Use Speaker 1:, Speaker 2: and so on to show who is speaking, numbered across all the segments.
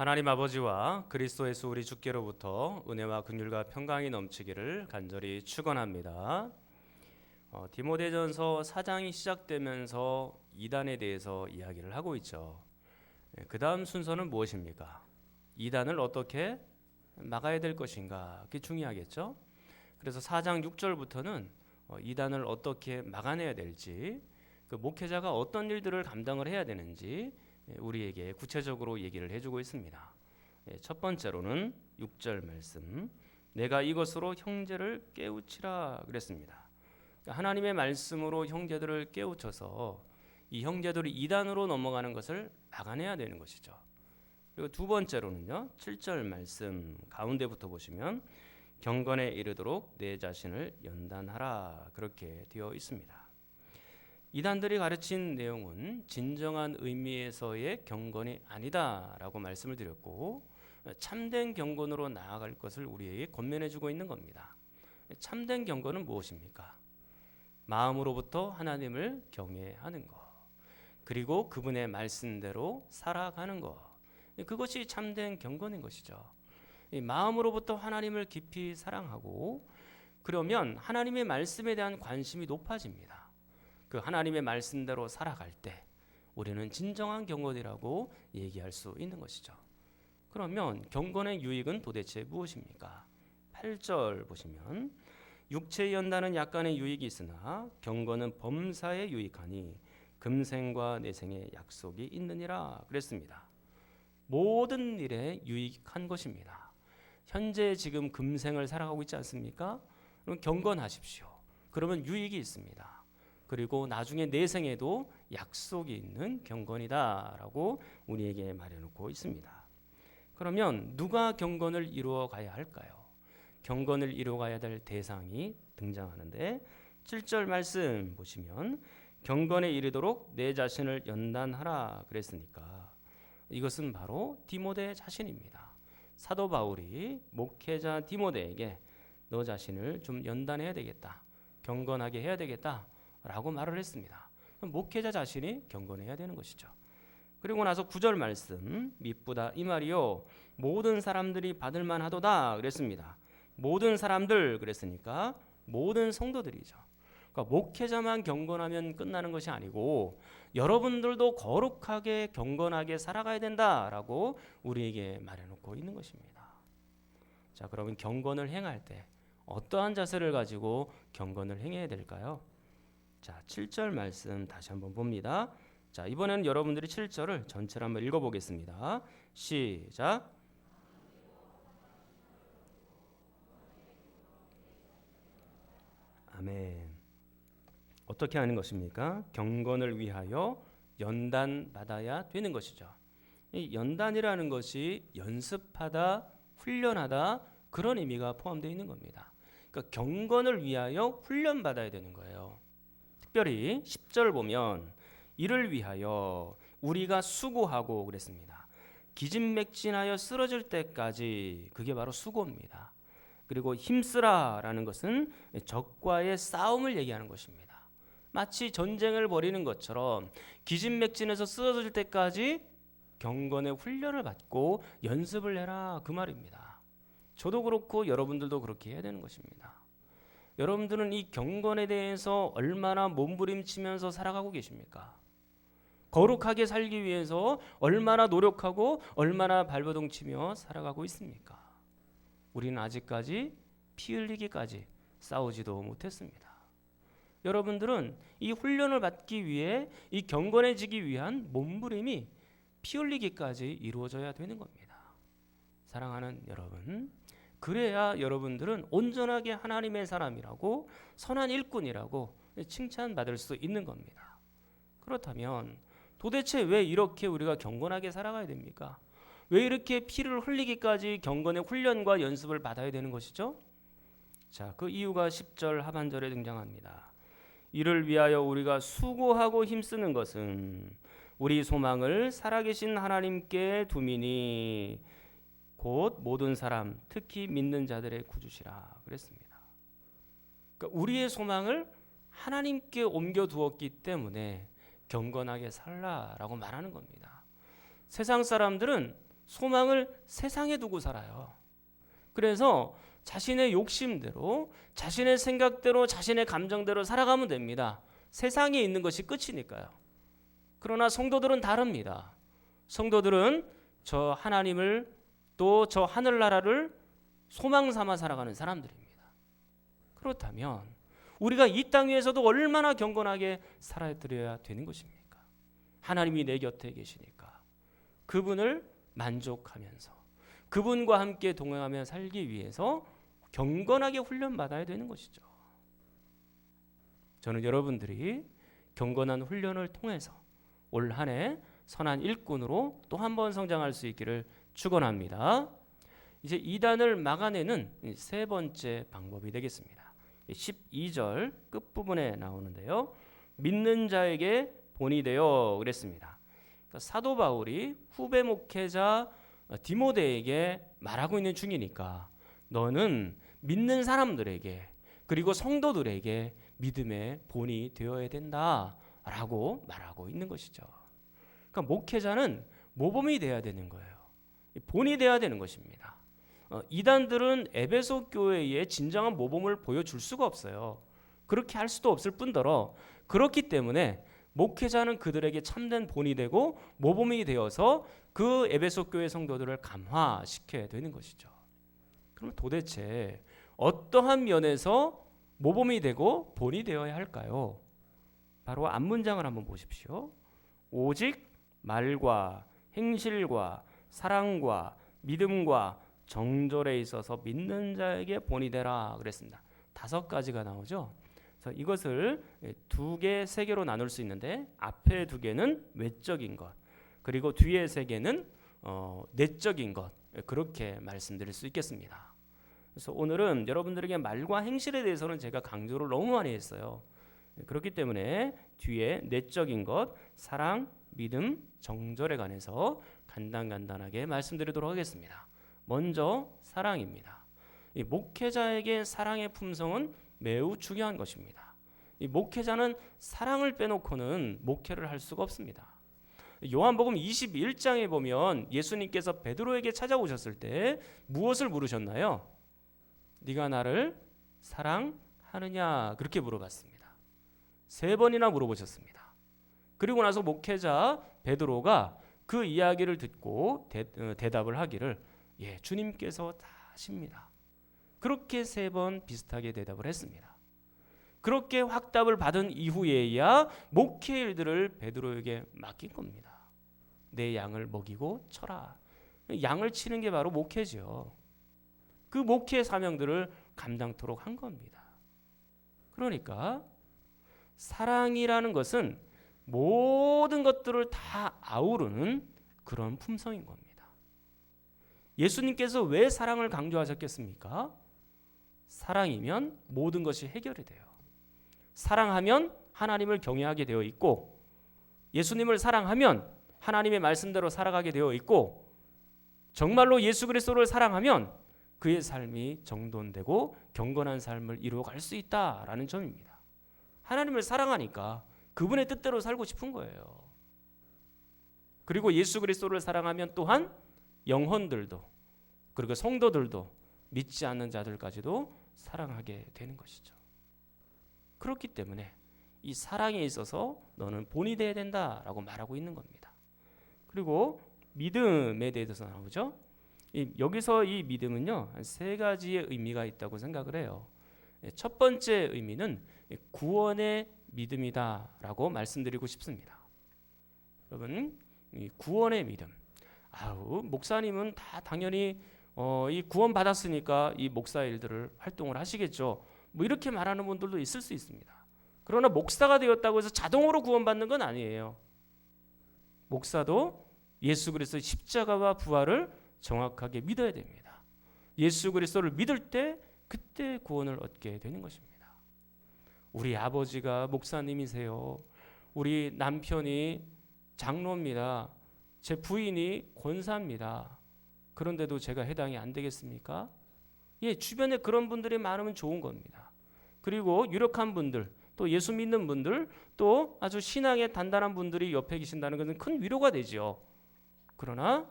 Speaker 1: 하나님 아버지와 그리스도 예수 우리 주께로부터 은혜와 긍휼과 평강이 넘치기를 간절히 축원합니다. 어, 디모데전서 4장이 시작되면서 이단에 대해서 이야기를 하고 있죠. 예, 그 다음 순서는 무엇입니까? 이단을 어떻게 막아야 될 것인가? 그게 중요하겠죠. 그래서 4장 6절부터는 어, 이단을 어떻게 막아내야 될지, 그 목회자가 어떤 일들을 감당을 해야 되는지 예, 우리에게 구체적으로 얘기를 해주고 있습니다. 예, 첫 번째로는 6절 말씀. 내가 이것으로 형제를 깨우치라 그랬습니다. 그러니까 하나님의 말씀으로 형제들을 깨우쳐서 이 형제들이 이단으로 넘어가는 것을 막아내야 되는 것이죠. 그리고 두 번째로는요. 7절 말씀 가운데부터 보시면 경건에 이르도록 내 자신을 연단하라 그렇게 되어 있습니다. 이단들이 가르친 내용은 진정한 의미에서의 경건이 아니다라고 말씀을 드렸고 참된 경건으로 나아갈 것을 우리에게 권면해 주고 있는 겁니다. 참된 경건은 무엇입니까? 마음으로부터 하나님을 경외하는 것. 그리고 그분의 말씀대로 살아가는 것. 그것이 참된 경건인 것이죠. 이 마음으로부터 하나님을 깊이 사랑하고 그러면 하나님의 말씀에 대한 관심이 높아집니다. 그 하나님의 말씀대로 살아갈 때 우리는 진정한 경건이라고 얘기할 수 있는 것이죠. 그러면 경건의 유익은 도대체 무엇입니까? 8절 보시면 육체의 연단은 약간의 유익이 있으나 경건은 범사에 유익하니 금생과 내생의 약속이 있느니라 그랬습니다. 모든 일에 유익한 것입니다. 현재 지금 금생을 살아가고 있지 않습니까? 그럼 경건하십시오. 그러면 유익이 있습니다. 그리고 나중에 내생에도 약속이 있는 경건이다라고 우리에게 말해놓고 있습니다. 그러면 누가 경건을 이루어 가야 할까요? 경건을 이루어 가야 될 대상이 등장하는데 7절 말씀 보시면 경건에 이르도록 내 자신을 연단하라 그랬으니까 이것은 바로 디모데 자신입니다. 사도 바울이 목회자 디모데에게 너 자신을 좀 연단해야 되겠다. 경건하게 해야 되겠다 라고 말을 했습니다. 목회자 자신이 경건해야 되는 것이죠. 그리고 나서 구절 말씀 미쁘다 이 말이요 모든 사람들이 받을 만하도다 그랬습니다. 모든 사람들 그랬으니까 모든 성도들이죠. 그러니까 목회자만 경건하면 끝나는 것이 아니고 여러분들도 거룩하게 경건하게 살아가야 된다라고 우리에게 말해놓고 있는 것입니다. 자, 그러면 경건을 행할 때 어떠한 자세를 가지고 경건을 행해야 될까요? 자, 7절 말씀 다시 한번 봅니다. 자, 이번에는 여러분들이 7절을 전체를 한번 읽어 보겠습니다. 시작. 아멘. 어떻게 하는 것입니까? 경건을 위하여 연단 받아야 되는 것이죠. 이 연단이라는 것이 연습하다, 훈련하다 그런 의미가 포함되어 있는 겁니다. 그러니까 경건을 위하여 훈련 받아야 되는 거예요. 특별히 10절 보면 이를 위하여 우리가 수고하고 그랬습니다. 기진맥진하여 쓰러질 때까지 그게 바로 수고입니다. 그리고 힘쓰라라는 것은 적과의 싸움을 얘기하는 것입니다. 마치 전쟁을 벌이는 것처럼 기진맥진해서 쓰러질 때까지 경건의 훈련을 받고 연습을 해라 그 말입니다. 저도 그렇고 여러분들도 그렇게 해야 되는 것입니다. 여러분들은 이 경건에 대해서 얼마나 몸부림치면서 살아가고 계십니까? 거룩하게 살기 위해서 얼마나 노력하고 얼마나 발버둥치며 살아가고 있습니까? 우리는 아직까지 피 흘리기까지 싸우지도 못했습니다. 여러분들은 이 훈련을 받기 위해 이 경건해지기 위한 몸부림이 피 흘리기까지 이루어져야 되는 겁니다. 사랑하는 여러분, 그래야 여러분들은 온전하게 하나님의 사람이라고 선한 일꾼이라고 칭찬받을 수 있는 겁니다. 그렇다면 도대체 왜 이렇게 우리가 경건하게 살아가야 됩니까? 왜 이렇게 피를 흘리기까지 경건의 훈련과 연습을 받아야 되는 것이죠? 자, 그 이유가 10절 하반절에 등장합니다. 이를 위하여 우리가 수고하고 힘쓰는 것은 우리 소망을 살아계신 하나님께 두미니 곧 모든 사람 특히 믿는 자들의 구주시라 그랬습니다. 그러니까 우리의 소망을 하나님께 옮겨 두었기 때문에 경건하게 살라라고 말하는 겁니다. 세상 사람들은 소망을 세상에 두고 살아요. 그래서 자신의 욕심대로, 자신의 생각대로, 자신의 감정대로 살아가면 됩니다. 세상에 있는 것이 끝이니까요. 그러나 성도들은 다릅니다. 성도들은 저 하나님을 또 저 하늘나라를 소망 삼아 살아가는 사람들입니다. 그렇다면 우리가 이 땅 위에서도 얼마나 경건하게 살아드려야 되는 것입니까? 하나님이 내 곁에 계시니까 그분을 만족하면서 그분과 함께 동행하며 살기 위해서 경건하게 훈련받아야 되는 것이죠. 저는 여러분들이 경건한 훈련을 통해서 올 한 해 선한 일꾼으로 또 한 번 성장할 수 있기를 축원합니다. 이제 이단을 막아내는 세 번째 방법이 되겠습니다. 12절 끝부분에 나오는데요. 믿는 자에게 본이 되어 그랬습니다. 그러니까 사도 바울이 후배 목회자 디모데에게 말하고 있는 중이니까 너는 믿는 사람들에게 그리고 성도들에게 믿음의 본이 되어야 된다라고 말하고 있는 것이죠. 그러니까 목회자는 모범이 돼야 되는 거예요. 본이 돼야 되는 것입니다. 어, 이단들은 에베소 교회에 진정한 모범을 보여줄 수가 없어요. 그렇게 할 수도 없을 뿐더러 그렇기 때문에 목회자는 그들에게 참된 본이 되고 모범이 되어서 그 에베소 교회 성도들을 감화시켜야 되는 것이죠. 그럼 도대체 어떠한 면에서 모범이 되고 본이 되어야 할까요? 바로 앞 문장을 한번 보십시오. 오직 말과 행실과 사랑과 믿음과 정절에 있어서 믿는 자에게 본이 되라 그랬습니다. 다섯 가지가 나오죠. 그래서 이것을 두 개, 세 개로 나눌 수 있는데 앞에 두 개는 외적인 것, 그리고 뒤에 세 개는 어, 내적인 것 그렇게 말씀드릴 수 있겠습니다. 그래서 오늘은 여러분들에게 말과 행실에 대해서는 제가 강조를 너무 많이 했어요. 그렇기 때문에 뒤에 내적인 것, 사랑, 믿음, 정절에 관해서 간단간단하게 말씀드리도록 하겠습니다. 먼저 사랑입니다. 이 목회자에게 사랑의 품성은 매우 중요한 것입니다. 이 목회자는 사랑을 빼놓고는 목회를 할 수가 없습니다. 요한복음 21장에 보면 예수님께서 베드로에게 찾아오셨을 때 무엇을 물으셨나요? 네가 나를 사랑하느냐 그렇게 물어봤습니다. 세 번이나 물어보셨습니다. 그리고 나서 목회자 베드로가 그 이야기를 듣고 대, 어, 대답을 하기를 예, 주님께서 다 하십니다. 그렇게 세 번 비슷하게 대답을 했습니다. 그렇게 확답을 받은 이후에야 목회 일들을 베드로에게 맡긴 겁니다. 내 양을 먹이고 쳐라. 양을 치는 게 바로 목회죠. 그 목회 사명들을 감당토록 한 겁니다. 그러니까 사랑이라는 것은 모든 것들을 다 아우르는 그런 품성인 겁니다. 예수님께서 왜 사랑을 강조하셨겠습니까? 사랑이면 모든 것이 해결이 돼요. 사랑하면 하나님을 경외하게 되어 있고 예수님을 사랑하면 하나님의 말씀대로 살아가게 되어 있고 정말로 예수 그리스도를 사랑하면 그의 삶이 정돈되고 경건한 삶을 이루어갈 수 있다라는 점입니다. 하나님을 사랑하니까 그분의 뜻대로 살고 싶은 거예요. 그리고 예수 그리스도를 사랑하면 또한 영혼들도 그리고 성도들도 믿지 않는 자들까지도 사랑하게 되는 것이죠. 그렇기 때문에 이 사랑에 있어서 너는 본이 되어야 된다라고 말하고 있는 겁니다. 그리고 믿음에 대해서 나오죠. 이, 여기서 이 믿음은요 세 가지의 의미가 있다고 생각을 해요. 예, 첫 번째 의미는 구원의 믿음이다라고 말씀드리고 싶습니다. 여러분 구원의 믿음. 아우 목사님은 다 당연히 어, 이 구원 받았으니까 이 목사 일들을 활동을 하시겠죠. 뭐 이렇게 말하는 분들도 있을 수 있습니다. 그러나 목사가 되었다고 해서 자동으로 구원받는 건 아니에요. 목사도 예수 그리스도의 십자가와 부활을 정확하게 믿어야 됩니다. 예수 그리스도를 믿을 때 그때 구원을 얻게 되는 것입니다. 우리 아버지가 목사님이세요. 우리 남편이 장로입니다. 제 부인이 권사입니다. 그런데도 제가 해당이 안 되겠습니까? 예, 주변에 그런 분들이 많으면 좋은 겁니다. 그리고 유력한 분들, 또 예수 믿는 분들, 또 아주 신앙에 단단한 분들이 옆에 계신다는 것은 큰 위로가 되죠. 그러나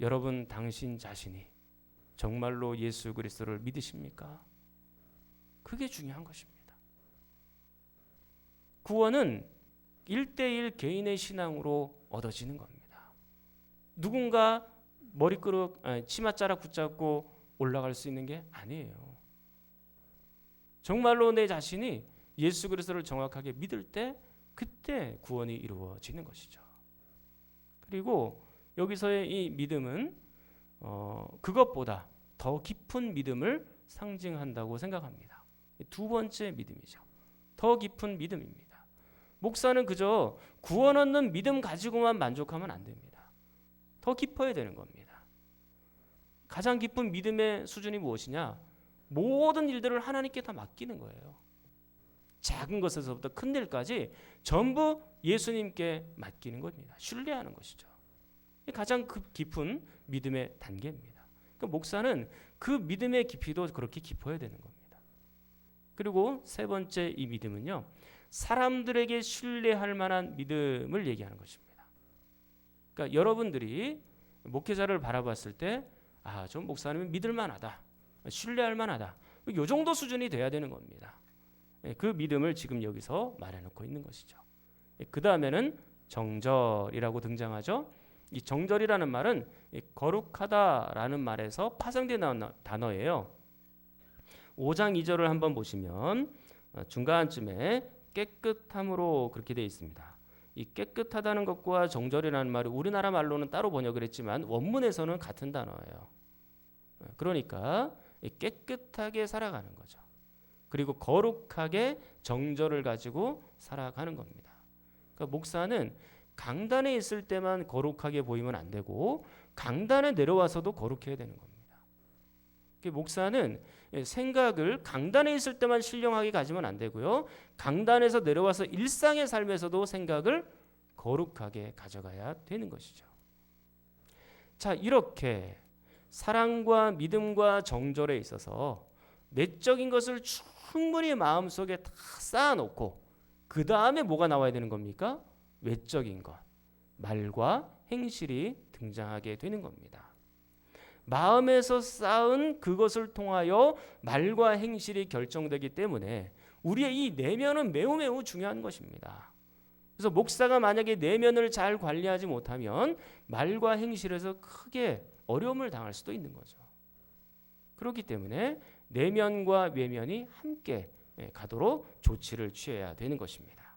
Speaker 1: 여러분 당신 자신이 정말로 예수 그리스도를 믿으십니까? 그게 중요한 것입니다. 구원은 1대1 개인의 신앙으로 얻어지는 겁니다. 누군가 머리끄럭 아니, 치맛자락 붙잡고 올라갈 수 있는 게 아니에요. 정말로 내 자신이 예수 그리스도를 정확하게 믿을 때 그때 구원이 이루어지는 것이죠. 그리고 여기서의 이 믿음은 어, 그것보다 더 깊은 믿음을 상징한다고 생각합니다. 두 번째 믿음이죠. 더 깊은 믿음입니다. 목사는 그저 구원 얻는 믿음 가지고만 만족하면 안 됩니다. 더 깊어야 되는 겁니다. 가장 깊은 믿음의 수준이 무엇이냐? 모든 일들을 하나님께 다 맡기는 거예요. 작은 것에서부터 큰 일까지 전부 예수님께 맡기는 겁니다. 신뢰하는 것이죠. 가장 깊은 믿음의 단계입니다. 그 목사는 그 믿음의 깊이도 그렇게 깊어야 되는 겁니다. 그리고 세 번째 이 믿음은요. 사람들에게 신뢰할 만한 믿음을 얘기하는 것입니다. 그러니까 여러분들이 목회자를 바라봤을 때 아, 좀 목사님은 믿을 만하다. 신뢰할 만하다. 요 정도 수준이 돼야 되는 겁니다. 예, 그 믿음을 지금 여기서 말해 놓고 있는 것이죠. 예, 그 다음에는 정절이라고 등장하죠. 이 정절이라는 말은 거룩하다라는 말에서 파생된 단어예요. 5장 2절을 한번 보시면 어, 중간쯤에 깨끗함으로 그렇게 되어 있습니다. 이 깨끗하다는 것과 정절이라는 말이 우리나라 말로는 따로 번역을 했지만 원문에서는 같은 단어예요. 어, 그러니까 깨끗하게 살아가는 거죠. 그리고 거룩하게 정절을 가지고 살아가는 겁니다. 그러니까 목사는 강단에 있을 때만 거룩하게 보이면 안 되고 강단에 내려와서도 거룩해야 되는 겁니다. 목사는 생각을 강단에 있을 때만 신령하게 가지면 안 되고요. 강단에서 내려와서 일상의 삶에서도 생각을 거룩하게 가져가야 되는 것이죠. 자, 이렇게 사랑과 믿음과 정절에 있어서 내적인 것을 충분히 마음속에 다 쌓아놓고 그 다음에 뭐가 나와야 되는 겁니까? 외적인 것, 말과 행실이 등장하게 되는 겁니다. 마음에서 쌓은 그것을 통하여 말과 행실이 결정되기 때문에 우리의 이 내면은 매우 매우 중요한 것입니다. 그래서 목사가 만약에 내면을 잘 관리하지 못하면 말과 행실에서 크게 어려움을 당할 수도 있는 거죠. 그렇기 때문에 내면과 외면이 함께 가도록 조치를 취해야 되는 것입니다.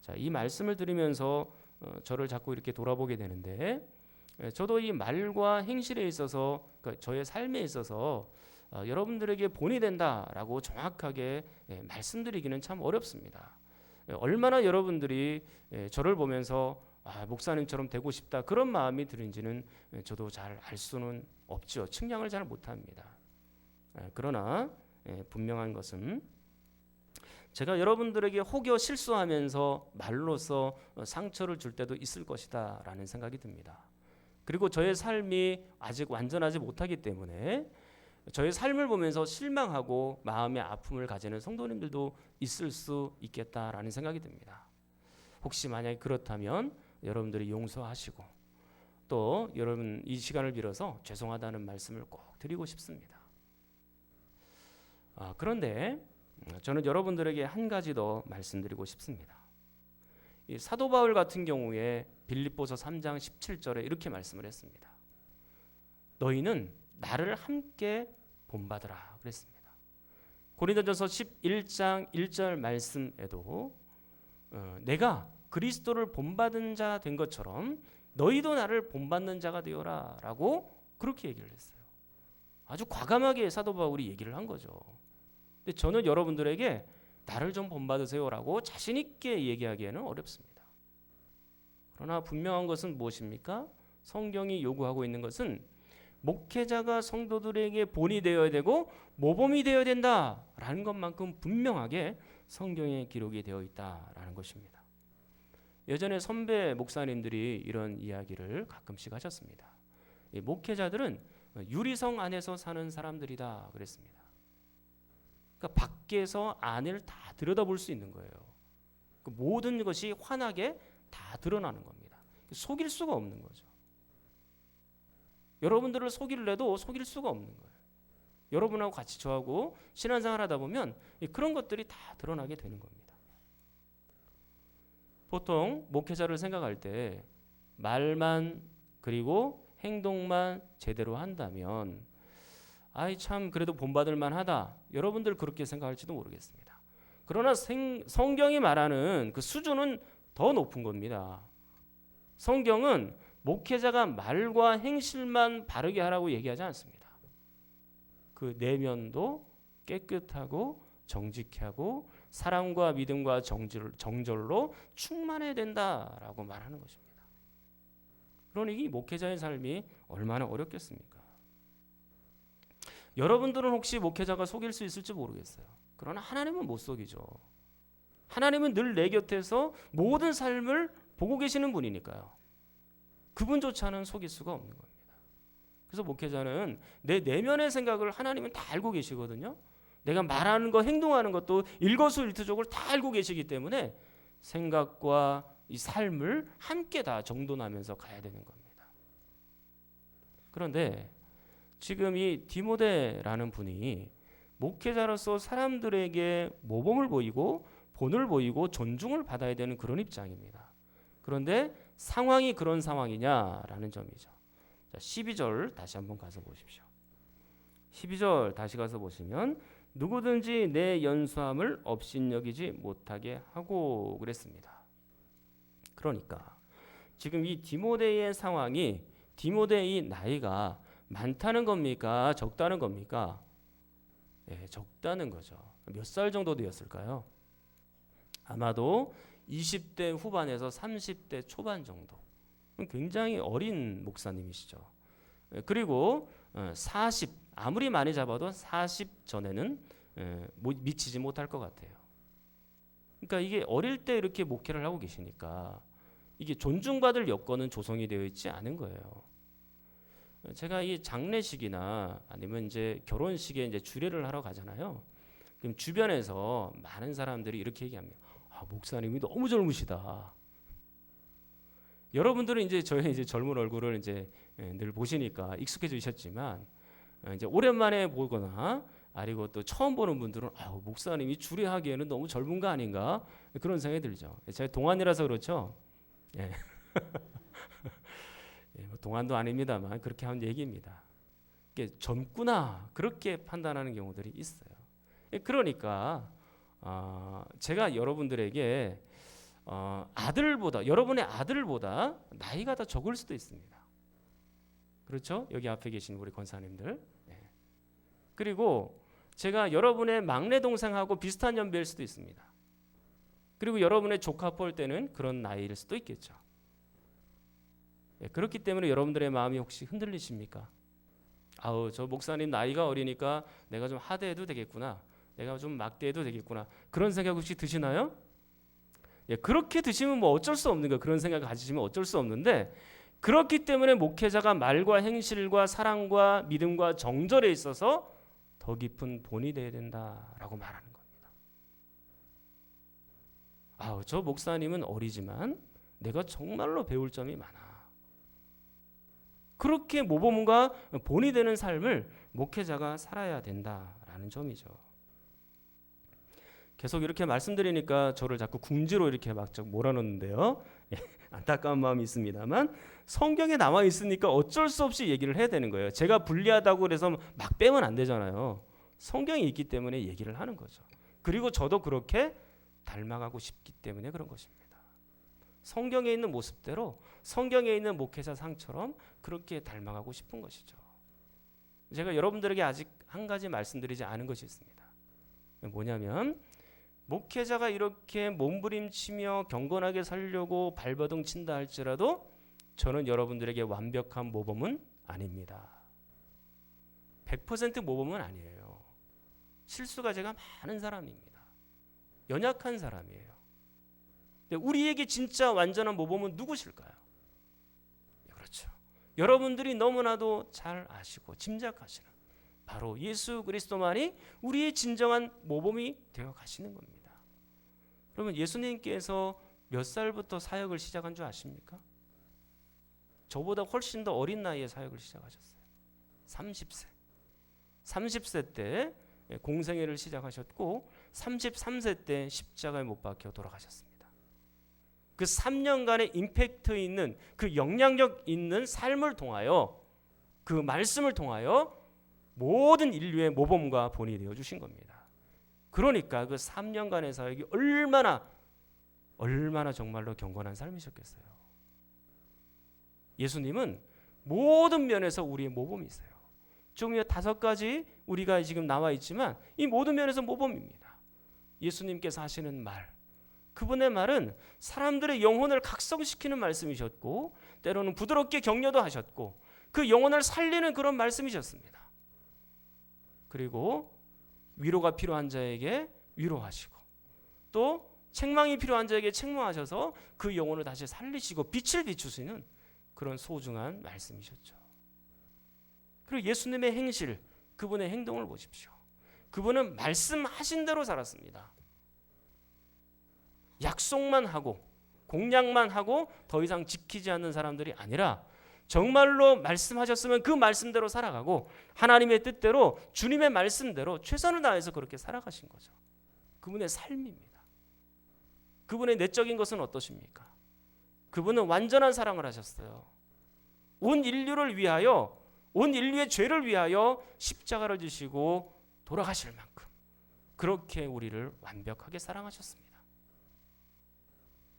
Speaker 1: 자, 이 말씀을 들으면서 어, 저를 자꾸 이렇게 돌아보게 되는데 예, 저도 이 말과 행실에 있어서 그러니까 저의 삶에 있어서 어, 여러분들에게 본이 된다라고 정확하게 예, 말씀드리기는 참 어렵습니다. 예, 얼마나 여러분들이 예, 저를 보면서 아, 목사님처럼 되고 싶다 그런 마음이 드는지는 예, 저도 잘 알 수는 없죠. 측량을 잘 못합니다. 예, 그러나 예, 분명한 것은 제가 여러분들에게 혹여 실수하면서 말로써 상처를 줄 때도 있을 것이다라는 생각이 듭니다. 그리고 저의 삶이 아직 완전하지 못하기 때문에 저의 삶을 보면서 실망하고 마음의 아픔을 가지는 성도님들도 있을 수 있겠다라는 생각이 듭니다. 혹시 만약에 그렇다면 여러분들이 용서하시고 또 여러분 이 시간을 빌어서 죄송하다는 말씀을 꼭 드리고 싶습니다. 아, 그런데 저는 여러분들에게 한 가지 더 말씀드리고 싶습니다. 이 사도 바울 같은 경우에 빌립보서 3장 17절에 이렇게 말씀을 했습니다. 너희는 나를 함께 본받으라 그랬습니다. 고린도전서 11장 1절 말씀에도 어, 내가 그리스도를 본받은 자 된 것처럼 너희도 나를 본받는 자가 되어라라고 그렇게 얘기를 했어요. 아주 과감하게 사도 바울이 얘기를 한 거죠. 근데 저는 여러분들에게 나를 좀 본받으세요라고 자신 있게 얘기하기에는 어렵습니다. 그러나 분명한 것은 무엇입니까? 성경이 요구하고 있는 것은 목회자가 성도들에게 본이 되어야 되고 모범이 되어야 된다라는 것만큼 분명하게 성경에 기록이 되어 있다라는 것입니다. 예전에 선배 목사님들이 이런 이야기를 가끔씩 하셨습니다. 목회자들은 유리성 안에서 사는 사람들이다 그랬습니다. 그러니까 밖에서 안을 다 들여다볼 수 있는 거예요. 그 모든 것이 환하게 다 드러나는 겁니다. 속일 수가 없는 거죠. 여러분들을 속일래도 속일 수가 없는 거예요. 여러분하고 같이 저하고 신앙생활 하다 보면 이 그런 것들이 다 드러나게 되는 겁니다. 보통 목회자를 생각할 때 말만 그리고 행동만 제대로 한다면 아이 참 그래도 본받을 만하다. 여러분들 그렇게 생각할지도 모르겠습니다. 그러나 생, 성경이 말하는 그 수준은 더 높은 겁니다. 성경은 목회자가 말과 행실만 바르게 하라고 얘기하지 않습니다. 그 내면도 깨끗하고 정직하고 사랑과 믿음과 정절, 정절로 충만해야 된다라고 말하는 것입니다. 그러니 이 목회자의 삶이 얼마나 어렵겠습니까? 여러분들은 혹시 목회자가 속일 수 있을지 모르겠어요. 그러나 하나님은 못 속이죠. 하나님은 늘 내 곁에서 모든 삶을 보고 계시는 분이니까요. 그분조차는 속일 수가 없는 겁니다. 그래서 목회자는 내 내면의 생각을 하나님은 다 알고 계시거든요. 내가 말하는 거, 행동하는 것도 일거수일투족을 다 알고 계시기 때문에 생각과 이 삶을 함께 다 정돈하면서 가야 되는 겁니다. 그런데 지금 이 디모데라는 분이 목회자로서 사람들에게 모범을 보이고 본을 보이고 존중을 받아야 되는 그런 입장입니다. 그런데 상황이 그런 상황이냐라는 점이죠. 자, 12절 다시 한번 가서 보십시오. 12절 다시 가서 보시면 누구든지 내 연수함을 업신여기지 못하게 하고 그랬습니다. 그러니까 지금 이 디모데의 상황이 디모데의 나이가 많다는 겁니까? 적다는 겁니까? 예, 적다는 거죠. 몇 살 정도 되었을까요? 아마도 20대 후반에서 30대 초반 정도. 굉장히 어린 목사님이시죠. 예, 그리고 40 아무리 많이 잡아도 40 전에는 예, 미치지 못할 것 같아요. 그러니까 이게 어릴 때 이렇게 목회를 하고 계시니까 이게 존중받을 여건은 조성이 되어 있지 않은 거예요. 제가 이 장례식이나 아니면 이제 결혼식에 이제 주례를 하러 가잖아요. 그럼 주변에서 많은 사람들이 이렇게 얘기합니다. 아, 목사님이 너무 젊으시다. 여러분들은 이제 저의 이제 젊은 얼굴을 이제 예, 늘 보시니까 익숙해지셨지만 어, 이제 오랜만에 보거나 아니고 또 처음 보는 분들은 아, 목사님이 주례하기에는 너무 젊은 거 아닌가 그런 생각이 들죠. 제가 동안이라서 그렇죠. 예. 예, 뭐 동안도 아닙니다만 그렇게 한 얘기입니다. 젊구나 그렇게 판단하는 경우들이 있어요. 예, 그러니까 어, 제가 여러분들에게 어, 아들보다 여러분의 아들보다 나이가 더 적을 수도 있습니다. 그렇죠? 여기 앞에 계신 우리 권사님들. 네. 그리고 제가 여러분의 막내 동생하고 비슷한 연배일 수도 있습니다. 그리고 여러분의 조카 볼 때는 그런 나이일 수도 있겠죠. 네, 그렇기 때문에 여러분들의 마음이 혹시 흔들리십니까? 아우 저 목사님 나이가 어리니까 내가 좀 하대해도 되겠구나. 내가 좀 막대해도 되겠구나. 그런 생각 혹시 드시나요? 예, 그렇게 드시면 뭐 어쩔 수 없는 거 그런 생각을 가지시면 어쩔 수 없는데 그렇기 때문에 목회자가 말과 행실과 사랑과 믿음과 정절에 있어서 더 깊은 본이 되어야 된다라고 말하는 겁니다. 아우 저 목사님은 어리지만 내가 정말로 배울 점이 많아. 그렇게 모범과 본이 되는 삶을 목회자가 살아야 된다라는 점이죠. 계속 이렇게 말씀드리니까 저를 자꾸 궁지로 이렇게 막 몰아넣는데요. 예, 안타까운 마음이 있습니다만 성경에 나와 있으니까 어쩔 수 없이 얘기를 해야 되는 거예요. 제가 불리하다고 그래서 막 빼면 안 되잖아요. 성경이 있기 때문에 얘기를 하는 거죠. 그리고 저도 그렇게 닮아가고 싶기 때문에 그런 것입니다. 성경에 있는 모습대로 성경에 있는 목회자 상처럼 그렇게 닮아가고 싶은 것이죠. 제가 여러분들에게 아직 한 가지 말씀드리지 않은 것이 있습니다. 뭐냐면 목회자가 이렇게 몸부림치며 경건하게 살려고 발버둥 친다 할지라도 저는 여러분들에게 완벽한 모범은 아닙니다. 100% 모범은 아니에요. 실수가 제가 많은 사람입니다. 연약한 사람이에요. 근데 우리에게 진짜 완전한 모범은 누구실까요? 그렇죠. 여러분들이 너무나도 잘 아시고 짐작하시는 바로 예수 그리스도만이 우리의 진정한 모범이 되어 가시는 겁니다. 그러면 예수님께서 몇 살부터 사역을 시작한 줄 아십니까? 저보다 훨씬 더 어린 나이에 사역을 시작하셨어요. 30세. 30세 때 공생애를 시작하셨고 33세 때 십자가에 못 박혀 돌아가셨습니다. 그 3년간의 임팩트 있는 그 영향력 있는 삶을 통하여 그 말씀을 통하여 모든 인류의 모범과 본이 되어 주신 겁니다. 그러니까 그 3년간의 사역이 얼마나 얼마나 정말로 경건한 삶이셨겠어요. 예수님은 모든 면에서 우리의 모범이세요. 좀 다섯 가지 우리가 지금 나와 있지만 이 모든 면에서 모범입니다. 예수님께서 하시는 말, 그분의 말은 사람들의 영혼을 각성시키는 말씀이셨고 때로는 부드럽게 격려도 하셨고 그 영혼을 살리는 그런 말씀이셨습니다. 그리고 위로가 필요한 자에게 위로하시고 또 책망이 필요한 자에게 책망하셔서 그 영혼을 다시 살리시고 빛을 비추시는 그런 소중한 말씀이셨죠. 그리고 예수님의 행실, 그분의 행동을 보십시오. 그분은 말씀하신 대로 살았습니다. 약속만 하고 공약만 하고 더 이상 지키지 않는 사람들이 아니라 정말로 말씀하셨으면 그 말씀대로 살아가고 하나님의 뜻대로 주님의 말씀대로 최선을 다해서 그렇게 살아가신 거죠. 그분의 삶입니다. 그분의 내적인 것은 어떠십니까? 그분은 완전한 사랑을 하셨어요. 온 인류를 위하여 온 인류의 죄를 위하여 십자가를 지시고 돌아가실 만큼 그렇게 우리를 완벽하게 사랑하셨습니다.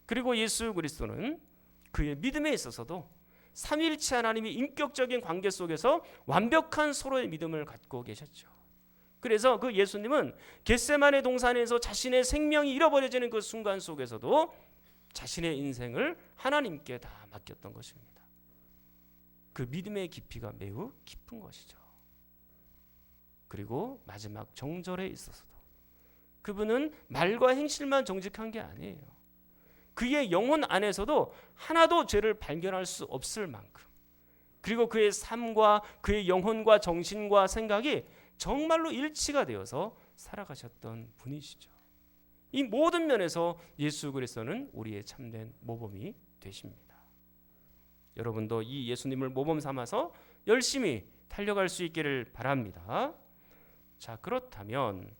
Speaker 1: 그리고 예수 그리스도는 그의 믿음에 있어서도 삼일체 하나님이 인격적인 관계 속에서 완벽한 서로의 믿음을 갖고 계셨죠. 그래서 그 예수님은 겟세만의 동산에서 자신의 생명이 잃어버려지는 그 순간 속에서도 자신의 인생을 하나님께 다 맡겼던 것입니다. 그 믿음의 깊이가 매우 깊은 것이죠. 그리고 마지막 정절에 있어서도 그분은 말과 행실만 정직한 게 아니에요. 그의 영혼 안에서도 하나도 죄를 발견할 수 없을 만큼 그리고 그의 삶과 그의 영혼과 정신과 생각이 정말로 일치가 되어서 살아가셨던 분이시죠. 이 모든 면에서 예수 그리스도는 우리의 참된 모범이 되십니다. 여러분도 이 예수님을 모범 삼아서 열심히 달려갈 수 있기를 바랍니다. 자, 그렇다면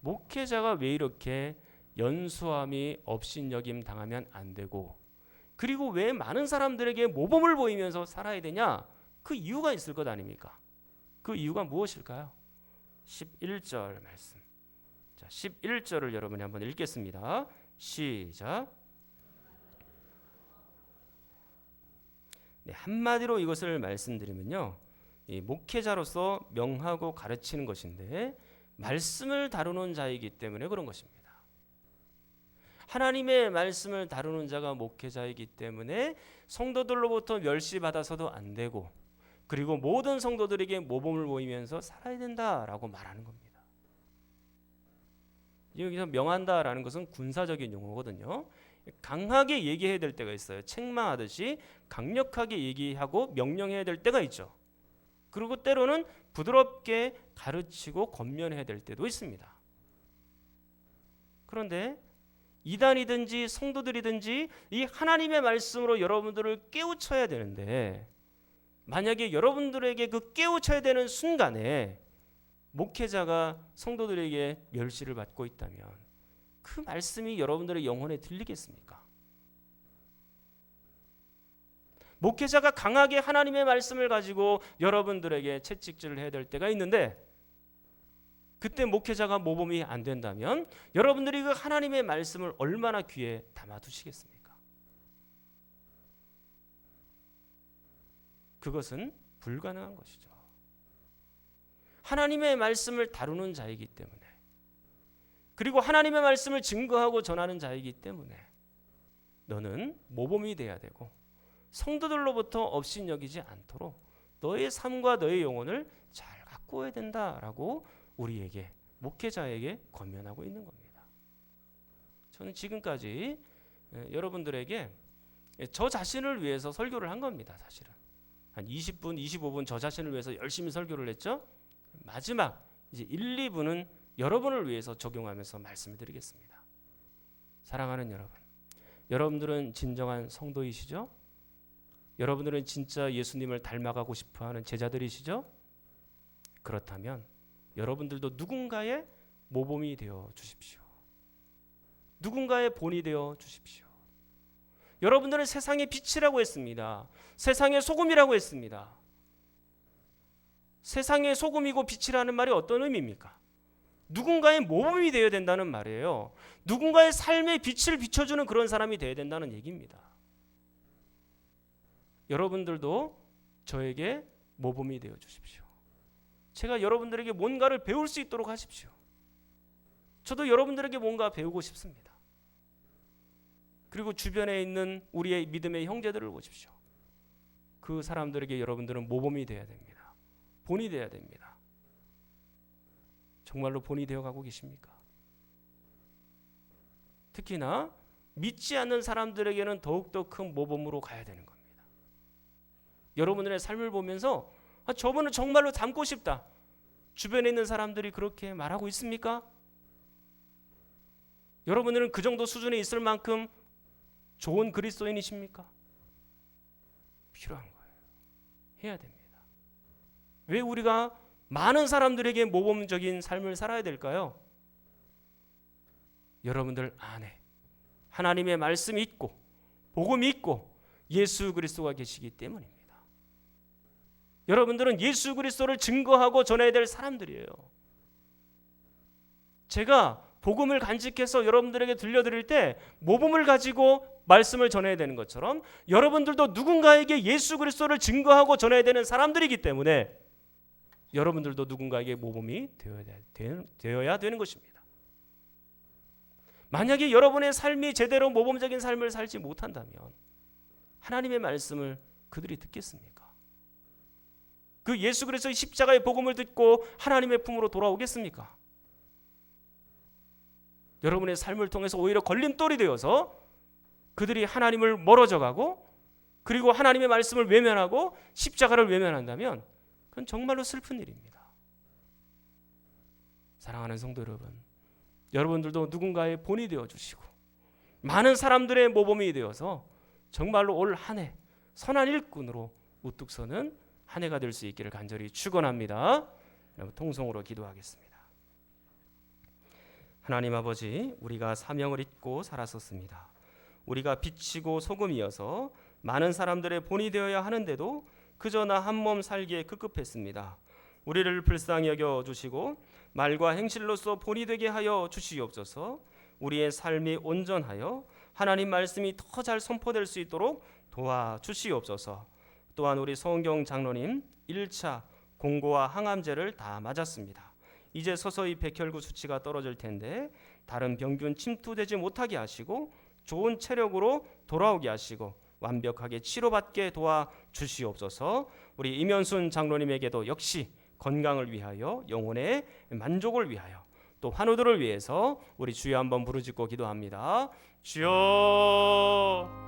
Speaker 1: 목회자가 왜 이렇게 연수함이 업신여김 당하면 안 되고 그리고 왜 많은 사람들에게 모범을 보이면서 살아야 되냐? 그 이유가 있을 것 아닙니까? 그 이유가 무엇일까요? 11절 말씀. 자, 11절을 여러분이 한번 읽겠습니다. 시작. 네, 한마디로 이것을 말씀드리면요. 이 목회자로서 명하고 가르치는 것인데 말씀을 다루는 자이기 때문에 그런 것입니다. 하나님의 말씀을 다루는 자가 목회자이기 때문에 성도들로부터 멸시받아서도 안 되고 그리고 모든 성도들에게 모범을 보이면서 살아야 된다라고 말하는 겁니다. 여기서 명한다라는 것은 군사적인 용어거든요. 강하게 얘기해야 될 때가 있어요. 책망하듯이 강력하게 얘기하고 명령해야 될 때가 있죠. 그리고 때로는 부드럽게 가르치고 권면해야 될 때도 있습니다. 그런데 이단이든지 성도들이든지 이 하나님의 말씀으로 여러분들을 깨우쳐야 되는데 만약에 여러분들에게 그 깨우쳐야 되는 순간에 목회자가 성도들에게 멸시를 받고 있다면 그 말씀이 여러분들의 영혼에 들리겠습니까? 목회자가 강하게 하나님의 말씀을 가지고 여러분들에게 채찍질을 해야 될 때가 있는데 그때 목회자가 모범이 안 된다면 여러분들이 그 하나님의 말씀을 얼마나 귀에 담아 두시겠습니까? 그것은 불가능한 것이죠. 하나님의 말씀을 다루는 자이기 때문에 그리고 하나님의 말씀을 증거하고 전하는 자이기 때문에 너는 모범이 돼야 되고 성도들로부터 업신여기지 않도록 너의 삶과 너의 영혼을 잘 가꾸어야 된다라고 우리에게 목회자에게 권면하고 있는 겁니다. 저는 지금까지 여러분들에게 저 자신을 위해서 설교를 한 겁니다. 사실은 한 20분, 25분 저 자신을 위해서 열심히 설교를 했죠. 마지막 이제 1, 2분은 여러분을 위해서 적용하면서 말씀을 드리겠습니다. 사랑하는 여러분, 여러분들은 진정한 성도이시죠? 여러분들은 진짜 예수님을 닮아가고 싶어 하는 제자들이시죠? 그렇다면 여러분들도 누군가의 모범이 되어 주십시오. 누군가의 본이 되어 주십시오. 여러분들은 세상의 빛이라고 했습니다. 세상의 소금이라고 했습니다. 세상의 소금이고 빛이라는 말이 어떤 의미입니까? 누군가의 모범이 되어야 된다는 말이에요. 누군가의 삶의 빛을 비춰주는 그런 사람이 되어야 된다는 얘기입니다. 여러분들도 저에게 모범이 되어 주십시오. 제가 여러분들에게 뭔가를 배울 수 있도록 하십시오. 저도 여러분들에게 뭔가 배우고 싶습니다. 그리고 주변에 있는 우리의 믿음의 형제들을 보십시오. 그 사람들에게 여러분들은 모범이 되어야 됩니다. 본이 되어야 됩니다. 정말로 본이 되어 가고 계십니까? 특히나 믿지 않는 사람들에게는 더욱더 큰 모범으로 가야 되는 겁니다. 여러분들의 삶을 보면서 아, 저분은 정말로 닮고 싶다. 주변에 있는 사람들이 그렇게 말하고 있습니까? 여러분들은 그 정도 수준에 있을 만큼 좋은 그리스도인이십니까? 필요한 거예요. 해야 됩니다. 왜 우리가 많은 사람들에게 모범적인 삶을 살아야 될까요? 여러분들 안에 하나님의 말씀이 있고 복음이 있고 예수 그리스도가 계시기 때문입니다. 여러분들은 예수 그리스도를 증거하고 전해야 될 사람들이에요. 제가 복음을 간직해서 여러분들에게 들려드릴 때 모범을 가지고 말씀을 전해야 되는 것처럼 여러분들도 누군가에게 예수 그리스도를 증거하고 전해야 되는 사람들이기 때문에 여러분들도 누군가에게 모범이 되어야, 되는 것입니다. 만약에 여러분의 삶이 제대로 모범적인 삶을 살지 못한다면 하나님의 말씀을 그들이 듣겠습니까? 그 예수 그리스도의 십자가의 복음을 듣고 하나님의 품으로 돌아오겠습니까? 여러분의 삶을 통해서 오히려 걸림돌이 되어서 그들이 하나님을 멀어져 가고 그리고 하나님의 말씀을 외면하고 십자가를 외면한다면 그건 정말로 슬픈 일입니다. 사랑하는 성도 여러분, 여러분들도 누군가의 본이 되어 주시고 많은 사람들의 모범이 되어서 정말로 올 한 해 선한 일꾼으로 우뚝 서는 한 해가 될 수 있기를 간절히 축원합니다. 여러분 통성으로 기도하겠습니다. 하나님 아버지, 우리가 사명을 잊고 살았었습니다. 우리가 빛이고 소금이어서 많은 사람들의 본이 되어야 하는데도 그저 나 한 몸 살기에 급급했습니다. 우리를 불쌍히 여겨 주시고 말과 행실로서 본이 되게 하여 주시옵소서. 우리의 삶이 온전하여 하나님 말씀이 더 잘 선포될 수 있도록 도와 주시옵소서. 또한 우리 성경 장로님 1차 공고와 항암제를 다 맞았습니다. 이제 서서히 백혈구 수치가 떨어질 텐데 다른 병균 침투되지 못하게 하시고 좋은 체력으로 돌아오게 하시고 완벽하게 치료받게 도와 주시옵소서. 우리 이면순 장로님에게도 역시 건강을 위하여 영혼의 만족을 위하여 또 환우들을 위해서 우리 주여 한번 부르짖고 기도합니다. 주여